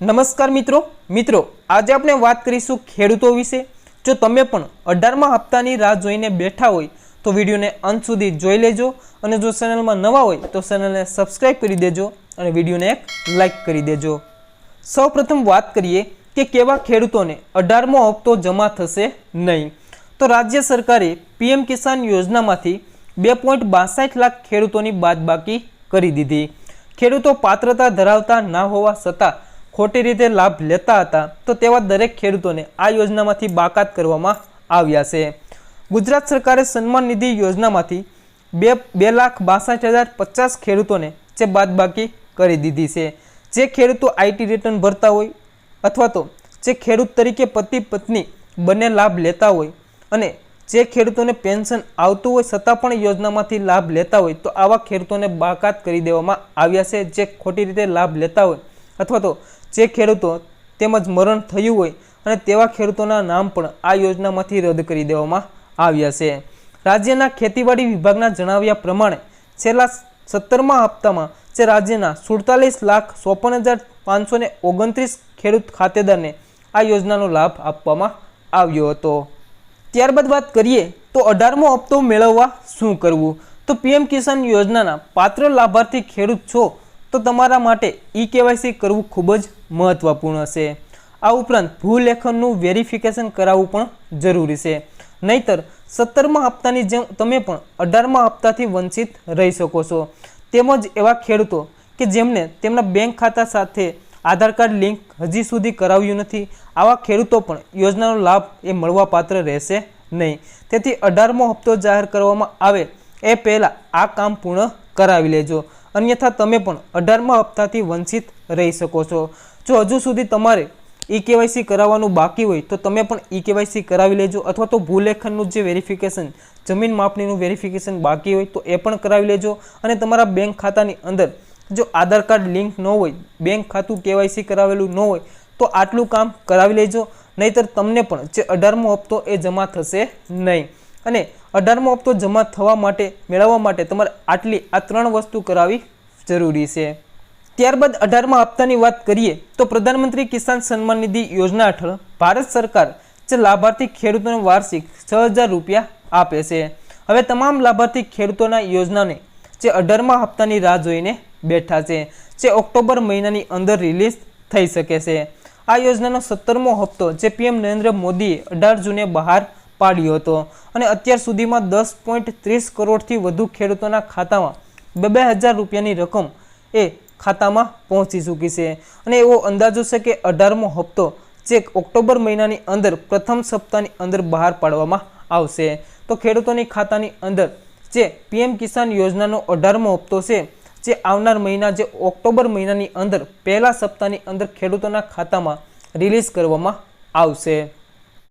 નમસ્કાર મિત્રો. મિત્રો, આજે આપણે વાત કરીશું ખેડૂતો વિશે. જો તમે પણ અઢારમા હપ્તાની રાહ જોઈને બેઠા હોય, તો વિડીયોને અંત સુધી જોઈ લેજો અને જો ચેનલમાં નવા હોય, તો ચેનલને સબસ્ક્રાઈબ કરી દેજો અને વિડીયોને એક લાઈક કરી દેજો. સૌપ્રથમ વાત કરીએ કે કેવા ખેડૂતોને અઢારમો હપ્તો જમા થશે નહીં. તો રાજ્ય સરકારે પીએમ કિસાન યોજનામાંથી બે પોઈન્ટ બાસઠ લાખ ખેડૂતોની બાદબાકી કરી દીધી. ખેડૂતો પાત્રતા ધરાવતા ના હોવા છતાં ખોટી રીતે લાભ લેતા હતા, તો તેવા દરેક ખેડૂતોને આ યોજનામાંથી બાકાત કરવામાં આવ્યા છે. ગુજરાત સરકારે સન્માન નિધિ યોજનામાંથી બે બે લાખ બાસઠ હજાર પચાસ ખેડૂતોને જે બાદબાકી કરી દીધી છે. જે ખેડૂતો આઈટી રિટર્ન ભરતા હોય અથવા તો જે ખેડૂત તરીકે પતિ, પત્ની બંને લાભ લેતા હોય અને જે ખેડૂતોને પેન્શન આવતું હોય છતાં પણ યોજનામાંથી લાભ લેતા હોય, તો આવા ખેડૂતોને બાકાત કરી દેવામાં આવ્યા છે. જે ખોટી રીતે લાભ લેતા હોય અથવા તો જે ખેડૂતો તેમજ મરણ થયું હોય અને તેવા ખેડૂતોના નામ પણ આ યોજનામાંથી રદ કરી દેવામાં આવ્યા છે. રાજ્યના ખેતીવાડી વિભાગના જણાવ્યા પ્રમાણે છેલ્લા સત્તરમા હપ્તામાં જે રાજ્યના સુડતાલીસ લાખ ચોપન હજાર પાંચસો ને ઓગણત્રીસ ખેડૂત ખાતેદારને આ યોજનાનો લાભ આપવામાં આવ્યો હતો. ત્યારબાદ વાત કરીએ તો અઢારમો હપ્તો મેળવવા શું કરવું? તો પીએમ કિસાન યોજનાના પાત્ર લાભાર્થી ખેડૂત છો તો તમારા માટે ઈ કેવાયસી કરવું ખૂબ જ મહત્વપૂર્ણ છે. આ ઉપરાંત ભૂલેખનનું વેરિફિકેશન કરાવવું પણ જરૂરી છે. નહીતર સત્તરમા હપ્તાની જેમ તમે પણ અઢારમા હપ્તાથી વંચિત રહી શકો છો. તેમજ એવા ખેડૂતો કે જેમને તેમના બેંક ખાતા સાથે આધાર કાર્ડ લિંક હજી સુધી કરાવ્યું નથી, આવા ખેડૂતો પણ યોજનાનો લાભ એ મળવાપાત્ર રહેશે નહીં. તેથી અઢારમો હપ્તો જાહેર કરવામાં આવે એ પહેલાં આ કામ પૂર્ણ કરાવી લેજો. અન્યથા તમે પણ અઢારમા હપ્તાથી વંચિત રહી શકો છો. જો હજુ સુધી તમારે ઈ કેવાયસી કરાવવાનું બાકી હોય, તો તમે પણ ઈ કેવાયસી કરાવી લેજો અથવા તો ભૂલેખનનું જે વેરિફિકેશન, જમીન માપણીનું વેરિફિકેશન બાકી હોય, તો એ પણ કરાવી લેજો. અને તમારા બેંક ખાતાની અંદર જો આધાર કાર્ડ લિંક ન હોય, બેંક ખાતું કેવાયસી કરાવેલું ન હોય, તો આટલું કામ કરાવી લેજો. નહીતર તમને પણ જે અઢારમો હપ્તો એ જમા થશે નહીં. અને અઢારમો હપ્તો જમા થવા માટે, મેળવવા માટે તમારે આટલી, આ ત્રણ વસ્તુ કરાવવી જરૂરી છે. ત્યારબાદ અઢારમા હપ્તાની વાત કરીએ તો પ્રધાનમંત્રી કિસાન સન્માન નિધિ યોજના હેઠળ ભારત સરકાર જે લાભાર્થી ખેડૂતોને વાર્ષિક છ હજાર રૂપિયા આપે છે. હવે તમામ લાભાર્થી ખેડૂતોના યોજનાને જે અઢારમા હપ્તાની રાહ જોઈને બેઠા છે, જે ઓક્ટોબર મહિનાની અંદર રિલીઝ થઈ શકે છે. આ યોજનાનો સત્તરમો હપ્તો જે પીએમ નરેન્દ્ર મોદીએ અઢાર જૂને બહાર પાડ્યો હતો અને અત્યાર સુધીમાં દસ પોઈન્ટ ત્રીસ કરોડથી વધુ ખેડૂતોના ખાતામાં બે બે હજાર રૂપિયાની રકમ એ ખાતામાં પહોંચી ચૂકી છે. અને એવો અંદાજો છે કે અઢારમો હપ્તો જે ઓક્ટોબર મહિનાની અંદર પ્રથમ સપ્તાહની અંદર બહાર પાડવામાં આવશે. તો ખેડૂતોની ખાતાની અંદર જે પીએમ કિસાન યોજનાનો અઢારમો હપ્તો છે, જે આવનાર મહિના જે ઓક્ટોબર મહિનાની અંદર પહેલા સપ્તાહની અંદર ખેડૂતોના ખાતામાં રિલીઝ કરવામાં આવશે.